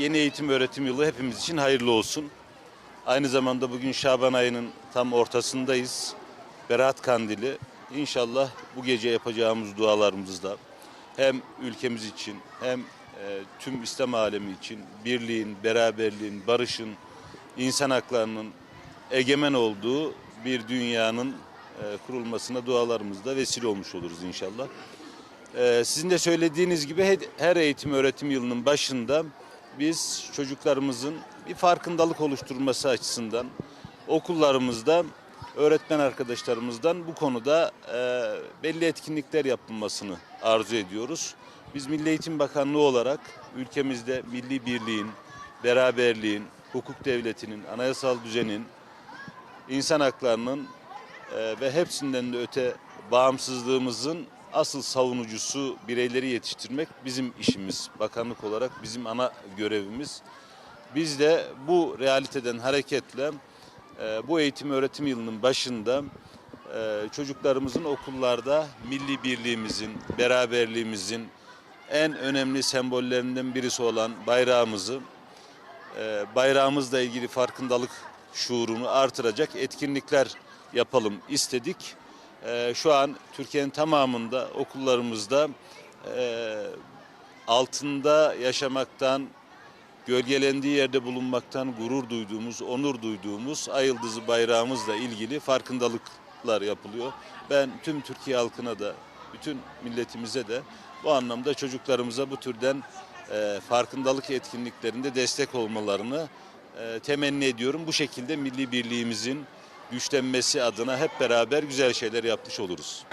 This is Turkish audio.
yeni eğitim öğretim yılı hepimiz için hayırlı olsun. Aynı zamanda bugün Şaban ayının tam ortasındayız. Berat Kandili. İnşallah bu gece yapacağımız dualarımızda hem ülkemiz için hem e, tüm İslam alemi için birliğin, beraberliğin, barışın, insan haklarının egemen olduğu bir dünyanın e, kurulmasına dualarımızda vesile olmuş oluruz inşallah. Ee, sizin de söylediğiniz gibi he- her eğitim öğretim yılının başında biz çocuklarımızın bir farkındalık oluşturması açısından okullarımızda öğretmen arkadaşlarımızdan bu konuda e, belli etkinlikler yapılmasını arzu ediyoruz. Biz Milli Eğitim Bakanlığı olarak ülkemizde milli birliğin, beraberliğin, hukuk devletinin, anayasal düzenin, insan haklarının e, ve hepsinden de öte bağımsızlığımızın asıl savunucusu bireyleri yetiştirmek bizim işimiz. Bakanlık olarak bizim ana görevimiz. Biz de bu realiteden hareketle e, bu eğitim öğretim yılının başında e, çocuklarımızın okullarda milli birliğimizin, beraberliğimizin en önemli sembollerinden birisi olan bayrağımızı e, bayrağımızla ilgili farkındalık şuurunu artıracak etkinlikler yapalım istedik. E, Şu an Türkiye'nin tamamında okullarımızda e, altında yaşamaktan, gölgelendiği yerde bulunmaktan gurur duyduğumuz, onur duyduğumuz Ay Yıldızı bayrağımızla ilgili farkındalıklar yapılıyor. Ben tüm Türkiye halkına da, bütün milletimize de bu anlamda çocuklarımıza bu türden e, farkındalık etkinliklerinde destek olmalarını e, temenni ediyorum. Bu şekilde milli birliğimizin güçlenmesi adına hep beraber güzel şeyler yapmış oluruz.